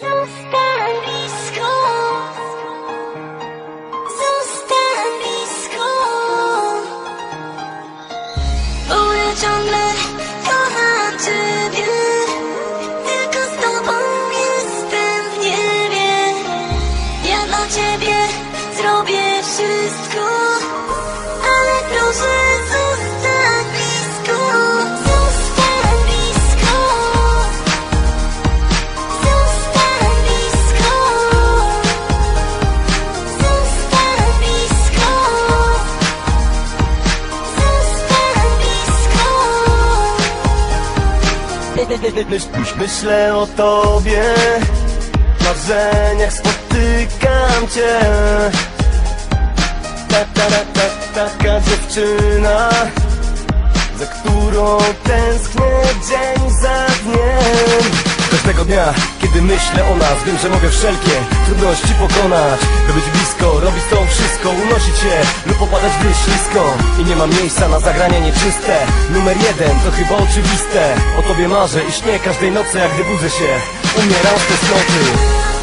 So. Dziś myślę o tobie. W marzeniach spotykam cię. Ta, ta, ta, ta, Taka dziewczyna Za którą tęsknię dzień za dniem. Każdego dnia, kiedy myślę o nas Wiem, że mogę wszelkie trudności pokonać. By być wszystko Robić z tobą wszystko, unosić się lub opadać w ślisko I nie ma miejsca na zagrania nieczyste. Numer jeden to chyba oczywiste. O tobie marzę i śnię każdej nocy jak gdy budzę się. Umieram w te noty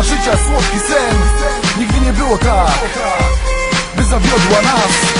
Zabawa życia, słodki sen. Nigdy nie było tak By zawiodła nas.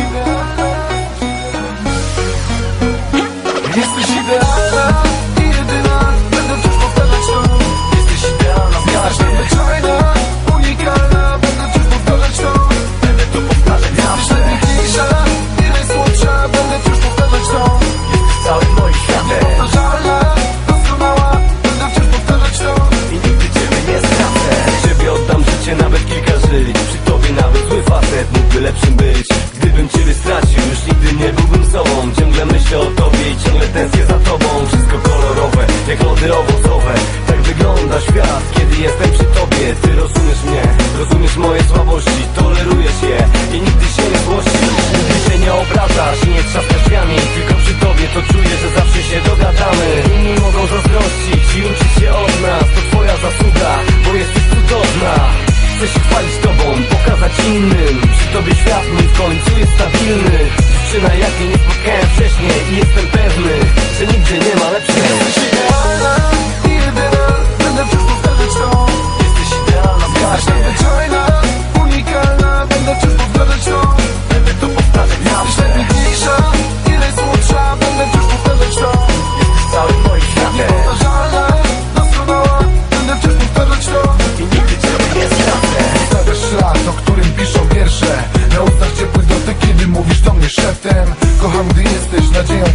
lepszym być. Gdybym ciebie stracił, już nigdy nie byłbym sobą. Ciągle myślę o tobie i ciągle tęsknię za tobą. Wszystko kolorowe, jak lody owocowe. Tam gdy jesteś nadzieją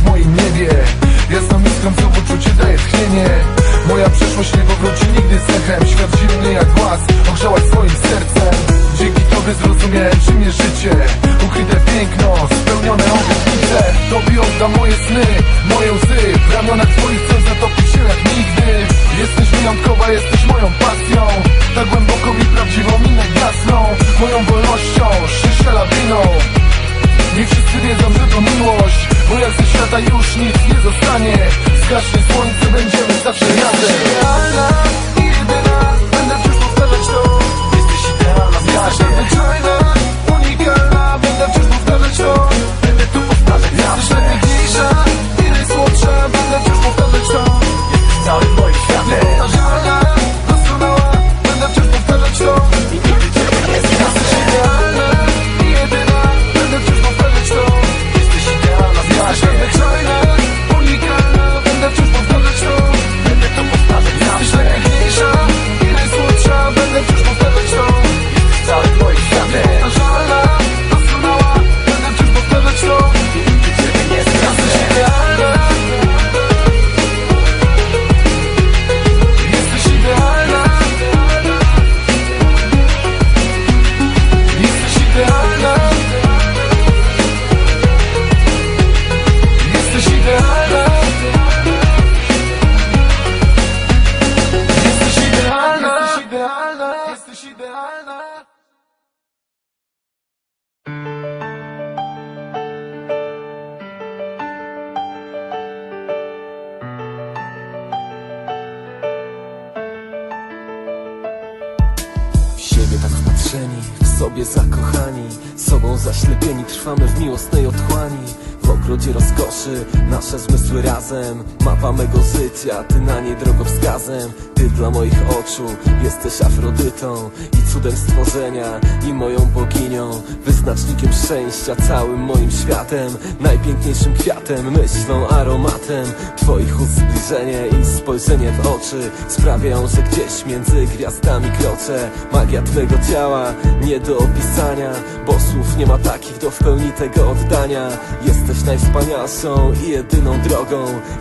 rozkoszy, nasze zmysły razem. Mapa mego życia, ty na niej drogowskazem. Ty dla moich oczu, jesteś Afrodytą I cudem stworzenia, i moją boginią. Wyznacznikiem szczęścia, całym moim światem Najpiękniejszym kwiatem, myślą, aromatem. Twoich ust zbliżenie i spojrzenie w oczy Sprawiają, że gdzieś między gwiazdami kroczę. Magia twego ciała, nie do opisania Bo słów nie ma takich do w pełni tego oddania. Jesteś najwspanialszą i jedyną drogą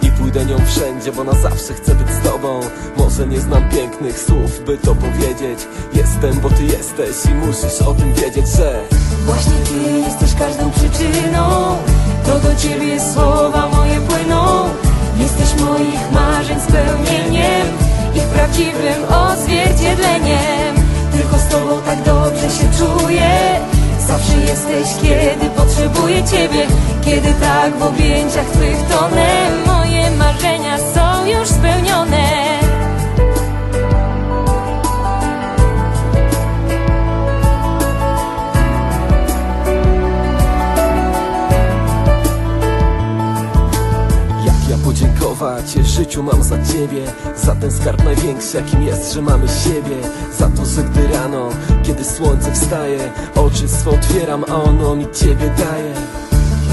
I pójdę nią wszędzie, bo na zawsze chcę być z tobą. Może nie znam pięknych słów, by to powiedzieć. Jestem, bo ty jesteś i musisz o tym wiedzieć, że Właśnie Ty jesteś każdą przyczyną. To do Ciebie słowa moje płyną. Jesteś moich marzeń spełnieniem Ich prawdziwym odzwierciedleniem. Tylko z Tobą tak dobrze się czuję. Zawsze jesteś, kiedy potrzebuję Ciebie Kiedy tak w objęciach Twych tonę Moje marzenia są już spełnione. Jak ja podziękować życiu mam za ciebie Za ten skarb największy jakim jest, że mamy siebie Za to, że gdy rano, kiedy słońce wstaje Oczy swe otwieram, a ono mi ciebie daje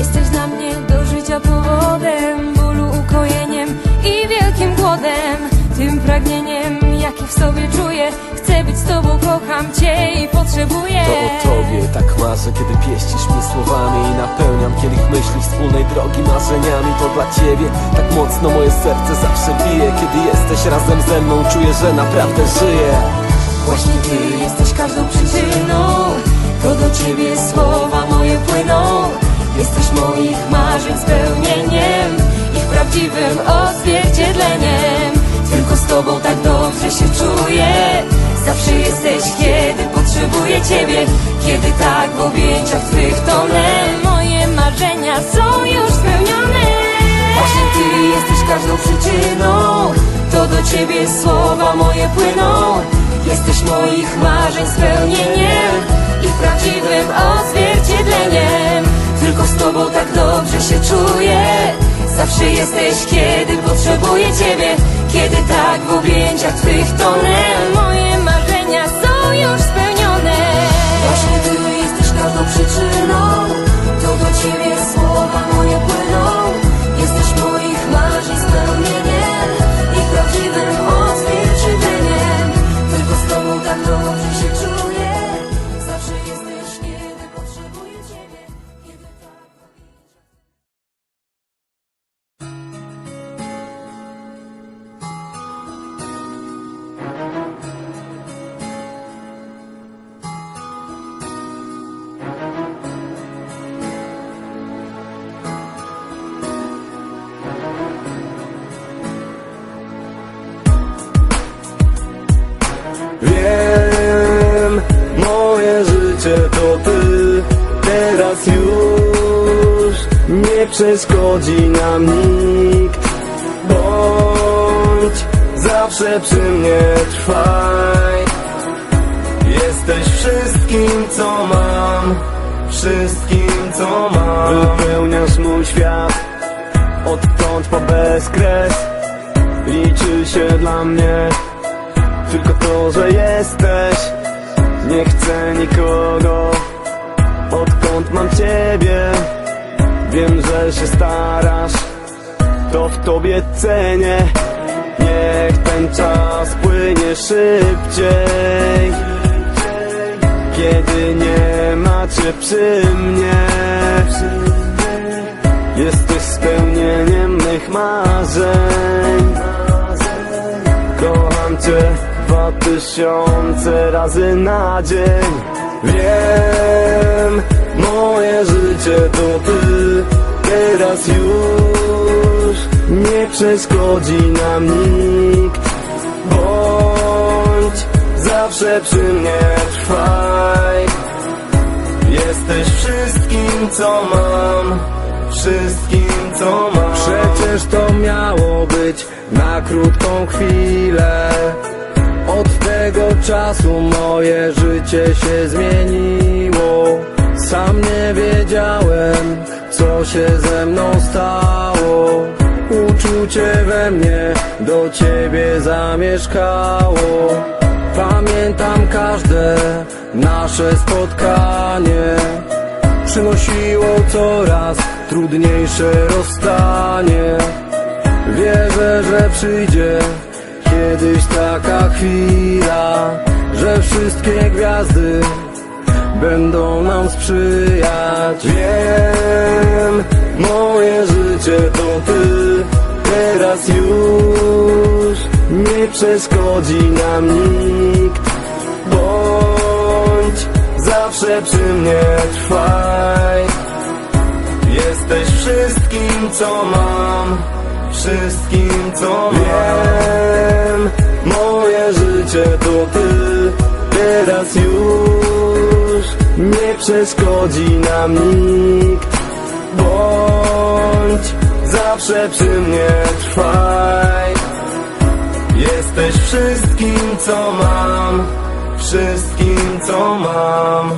Jesteś dla mnie do życia powodem, bólu ukojeniem i wielkim głodem. Tym pragnieniem, jakie w sobie czuję. Chcę być z tobą, kocham cię i potrzebuję. To o tobie tak marzę, kiedy pieścisz mnie słowami I napełniam kielich myśli wspólnej drogi marzeniami To dla ciebie tak mocno moje serce zawsze bije Kiedy jesteś razem ze mną, czuję, że naprawdę żyję Właśnie ty jesteś każdą przyczyną. To do ciebie słowa moje płyną. Jesteś moich marzeń spełnieniem, ich prawdziwym odzwierciedleniem. Tylko z tobą tak dobrze się czuję. Zawsze jesteś, kiedy potrzebuję ciebie. Kiedy tak w objęciach twych tonę. Moje marzenia są już spełnione. Właśnie ty jesteś każdą przyczyną. To do ciebie słowa moje płyną. Jesteś moich marzeń spełnieniem Ich prawdziwym odzwierciedleniem Tylko z tobą tak dobrze się czuję. Zawsze jesteś, kiedy potrzebuję ciebie Kiedy tak w objęciach twych tonę. Moje marzenia Teraz już nie przeszkodzi nam nikt. Bądź zawsze przy mnie trwaj. Jesteś wszystkim co mam Wszystkim co mam. Wypełniasz mój świat Odtąd po bezkres. Liczy się dla mnie Tylko to, że jesteś. Nie chcę nikogo Odkąd mam ciebie. Wiem, że się starasz. To w tobie cenię. Niech ten czas płynie szybciej. Kiedy nie macie przy mnie. Jesteś spełnieniem mych marzeń. Kocham cię dwa tysiące razy na dzień Wiem, moje życie to ty. Teraz już nie przeszkodzi nam nikt. Bądź zawsze przy mnie trwaj. Jesteś wszystkim co mam. Wszystkim co mam. Przecież to miało być na krótką chwilę Od tego czasu moje życie się zmieniło. Sam nie wiedziałem, co się ze mną stało. Uczucie we mnie do ciebie zamieszkało. Pamiętam każde nasze spotkanie. Przynosiło coraz trudniejsze rozstanie. Wierzę, że przyjdzie kiedyś taka chwila, że wszystkie gwiazdy będą nam sprzyjać. Wiem, moje życie to ty Teraz już nie przeszkodzi nam nikt. Bądź zawsze przy mnie trwaj. Jesteś wszystkim co mam Wszystkim co Wiem, Teraz już nie przeszkodzi nam nikt. Bądź zawsze przy mnie trwaj. Jesteś wszystkim co mam Wszystkim co mam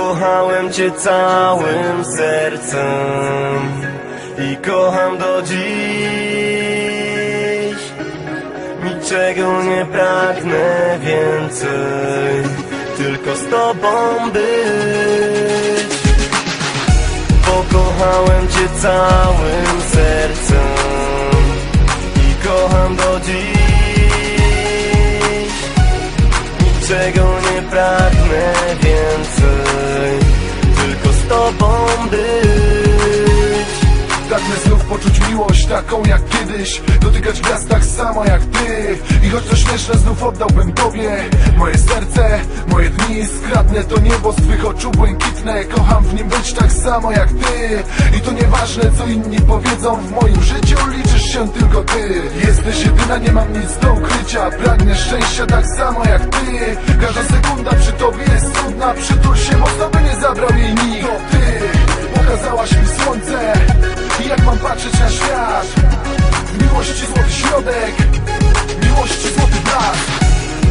Pokochałem cię całym sercem i kocham do dziś. Niczego nie pragnę więcej, tylko z tobą być. Pokochałem cię całym sercem i kocham do dziś. Niczego nie pragnę więcej Tylko z tobą być Pragnę znów poczuć miłość taką jak kiedyś. Dotykać gwiazd tak samo jak ty. I choć to śmieszne znów oddałbym tobie. Moje serce, moje dni Skradnę to niebo z twych oczu błękitne. Kocham w nim być tak samo jak ty. I to nieważne co inni powiedzą W moim życiu liczysz się tylko ty. Jesteś jedyna, nie mam nic do ukrycia. Pragnę szczęścia tak samo jak ty. Każda sekunda przy tobie jest cudna Przytul się mocno, by nie zabrał jej nikt. To ty pokazałaś mi słońce I jak mam patrzeć na świat? W miłości złoty środek W miłości złoty blask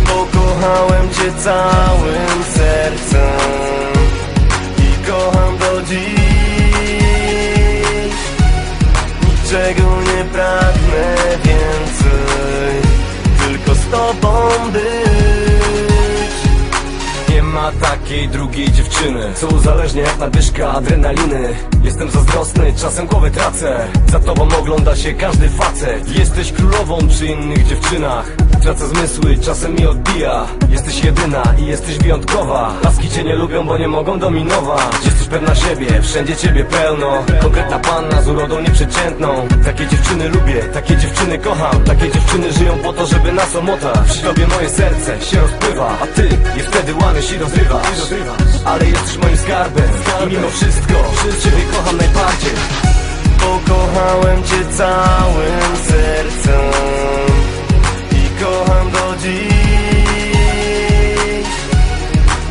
Pokochałem cię całym sercem I kocham do dziś. Niczego nie pragnę więcej Tylko z tobą być ma takiej drugiej dziewczyny. Co uzależnia jak nadwyżka adrenaliny. Jestem zazdrosny, czasem głowę tracę. Za tobą ogląda się każdy facet. Jesteś królową przy innych dziewczynach tracę zmysły, czasem mi odbija. Jesteś jedyna i jesteś wyjątkowa. Laski cię nie lubią, bo nie mogą dominować. Jesteś pewna siebie, wszędzie ciebie pełno. Konkretna panna z urodą nieprzeciętną. Takie dziewczyny lubię, takie dziewczyny kocham. Takie dziewczyny żyją po to, żeby nas omotać. Przy tobie moje serce się rozpływa A ty je wtedy łamiesz i rozrywasz. Ale jesteś moim skarbem. I mimo wszystko, ciebie kocham najbardziej. Pokochałem cię całym sercem kocham do dziś.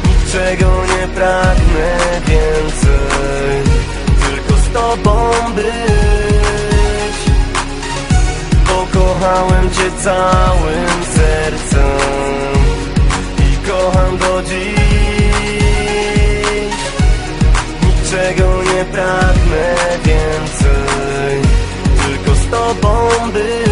Niczego nie pragnę więcej Tylko z tobą być. Pokochałem cię całym sercem I kocham do dziś. Niczego nie pragnę więcej Tylko z tobą być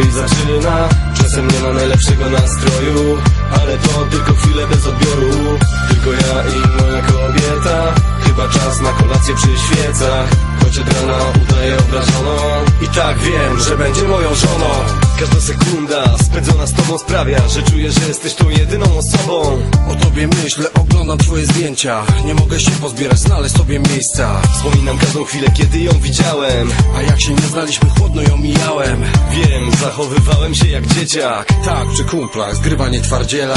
i zaczyna Czasem nie ma najlepszego nastroju Ale to tylko chwile bez odbioru. Tylko ja i moja kobieta Chyba czas na kolację przy świecach. Choć od rana udaję obrażoną I tak wiem, że będzie moją żoną Każda sekunda spędzona z tobą sprawia Że czuję, że jesteś tą jedyną osobą. O tobie myślę, oglądam twoje zdjęcia. Nie mogę się pozbierać, znaleźć sobie miejsca. Wspominam każdą chwilę, kiedy ją widziałem. A jak się nie znaliśmy, chłodno ją mijałem. Wiem, zachowywałem się jak dzieciak. Tak, przy kumplach, zgrywanie twardziela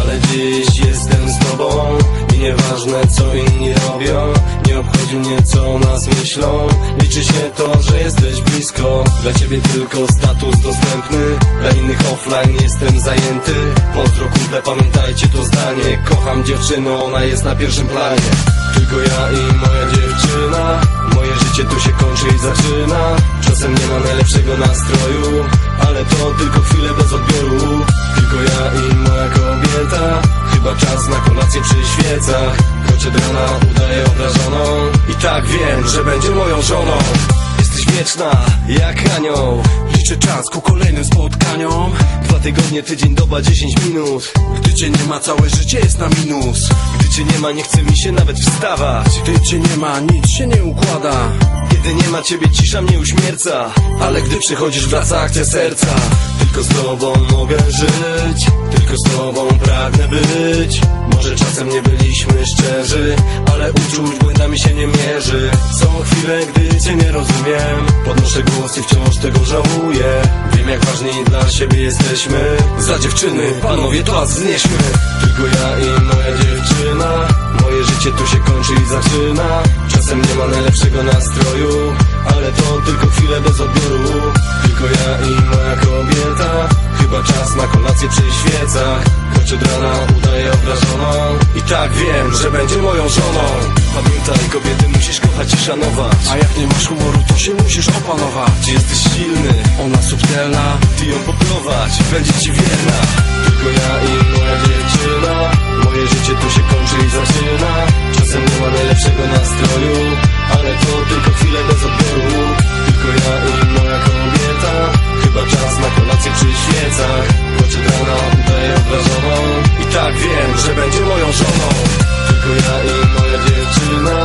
Ale dziś jestem z tobą I nieważne co inni robią Nie obchodzi mnie co o nas myślą. Liczy się to, że jesteś blisko. Dla ciebie tylko status dostępny Dla innych offline jestem zajęty. Pozdro kumple, pamiętajcie to zdanie. Kocham dziewczynę, ona jest na pierwszym planie. Tylko ja i moja dziewczyna Moje życie tu się kończy i zaczyna. Czasem nie ma najlepszego nastroju Ale to tylko chwile bez odbioru Tylko ja i moja kobieta. Chyba czas na kolację przy świecach. Choć rana udaję obrażoną. I tak wiem, że będzie moją żoną. Jesteś wieczna, jak anioł. Liczę czas ku kolejnym spotkaniom. Dwa tygodnie, tydzień, doba, 10 minut. Gdy cię nie ma, całe życie jest na minus. Gdy cię nie ma, nie chce mi się nawet wstawać. Gdy cię nie ma, nic się nie układa Kiedy nie ma ciebie, cisza mnie uśmierca. Ale gdy przychodzisz, wraca akcja serca. Tylko z tobą mogę żyć. Tylko z tobą pragnę być. Może czasem nie byliśmy szczerzy Ale uczuć błędami się nie mierzy. Są chwile, gdy cię nie rozumiem. Podnoszę głos i wciąż tego żałuję. Wiem jak ważni dla siebie jesteśmy. Za dziewczyny, panowie to znieśmy Tylko ja i moja dziewczyna życie tu się kończy i zaczyna. Czasem nie ma najlepszego nastroju Ale to tylko chwile bez odbioru. Tylko ja i moja kobieta Chyba czas na kolację przy świecach. Choć od rana udaję obrażoną I tak wiem, że będzie moją żoną. Pamiętaj kobiety musisz kochać i szanować. A jak nie masz humoru, to się musisz opanować. Jesteś silny? Ona subtelna Ty ją poprowadź, będzie ci wierna że będzie moją żoną. Tylko ja i moja dziewczyna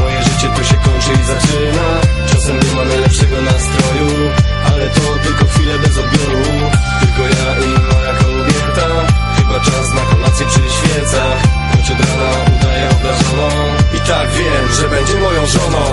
Moje życie tu się kończy i zaczyna. Czasem nie ma najlepszego nastroju Ale to tylko chwile bez odbioru. Tylko ja i moja kobieta Chyba czas na kolację przy świecach. Choć od rana udaję obrażoną I tak wiem, że będzie moją żoną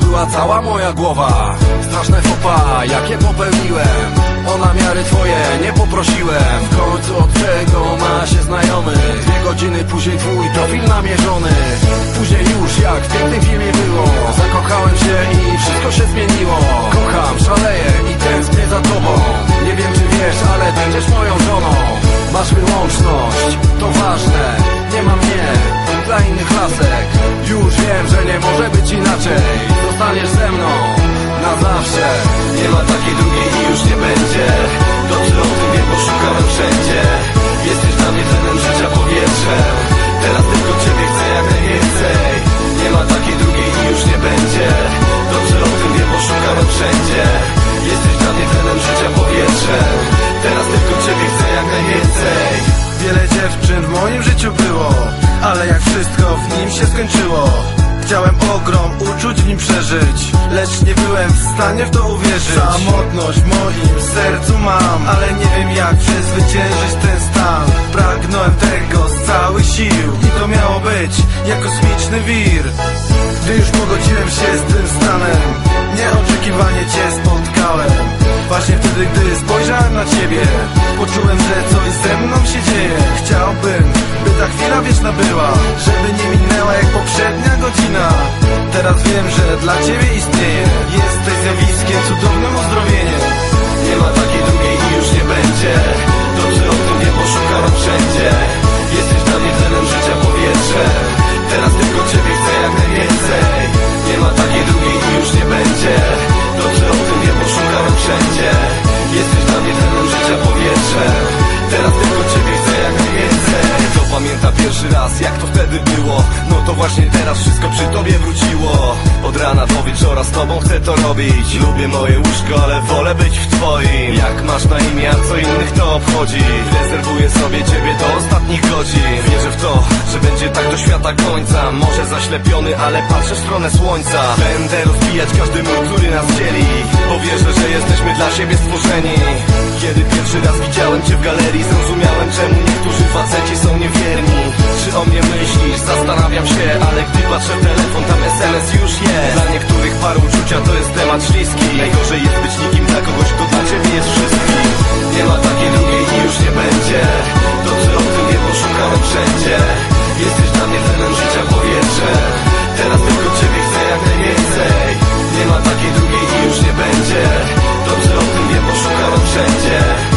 rozwalona cała moja głowa. Straszne fopa, jakie popełniłem O namiary twoje nie poprosiłem. W końcu od czego ma się znajomy. Dwie godziny później twój profil namierzony. Później już jak w pięknym filmie było Zakochałem się i wszystko się zmieniło. Kocham, szaleję i tęsknię za tobą. Nie wiem czy wiesz, ale będziesz moją żoną. Masz wyłączność, to ważne. Nie ma mnie, dla innych lasek. Już wiem, że nie może być inaczej Zostaniesz ze mną. Na zawsze. Nie ma takiej drugiej i już nie będzie. Dobrze o tym wiem, bo szukałem wszędzie. Jesteś dla mnie tlenem życia powietrzem. Teraz tylko Ciebie chcę jak najwięcej. Nie ma takiej drugiej i już nie będzie. Dobrze o tym wiem, bo szukałem wszędzie. Jesteś dla mnie tlenem życia powietrzem. Teraz tylko Ciebie chcę jak najwięcej. Wiele dziewczyn w moim życiu było Ale jak wszystko w nim się skończyło Chciałem ogrom uczuć w nim przeżyć. Lecz nie byłem w stanie w to uwierzyć. Samotność w moim sercu mam Ale nie wiem jak przezwyciężyć ten stan. Pragnąłem tego z całych sił I to miało być jak kosmiczny wir. Gdy już pogodziłem się z tym stanem Teraz wiem, że dla ciebie istnieje. Jesteś zjawiskiem, cudownym uzdrowieniem. Nie ma takiej drugiej i już nie będzie. Dobrze o tym wiem, bo szukałem wszędzie. Jesteś dla mnie tlenem życia powietrzem Teraz tylko Ciebie chcę jak najwięcej. Nie ma takiej drugiej i już nie będzie. Dobrze o tym wiem, bo szukałem wszędzie. Jesteś dla mnie tlenem życia powietrzem Teraz tylko Ciebie pierwszy raz, jak to wtedy było? No to właśnie teraz wszystko przy Tobie wróciło. Od rana do wieczora z Tobą chcę to robić. Lubię moje łóżko, ale wolę być w Twoim. Jak masz na imię, a co innych to obchodzi? Rezerwuję sobie Ciebie do ostatnich godzin. Wierzę w to, że będzie tak do świata końca. Może zaślepiony, ale patrzę w stronę słońca. Będę rozbijać każdy mur, który nas dzieli. Bo wierzę, że jesteśmy dla siebie stworzeni kiedy pierwszy raz widziałem cię w galerii Zrozumiałem czemu niektórzy faceci są niewierni. Czy o mnie myślisz? Zastanawiam się Ale gdy patrzę telefon tam SMS już jest. Dla niektórych paru uczucia to jest temat śliski. Najgorzej jest być nikim dla kogoś kto dla ciebie jest wszystkim. Nie ma takiej drugiej i już nie będzie. Dobrze o tym wiem, poszukałem wszędzie. Jesteś dla mnie celem życia powietrze. Teraz tylko ciebie chcę jak najwięcej. Nie ma takiej drugiej i już nie będzie. Dobrze o tym wiem, bo wszędzie.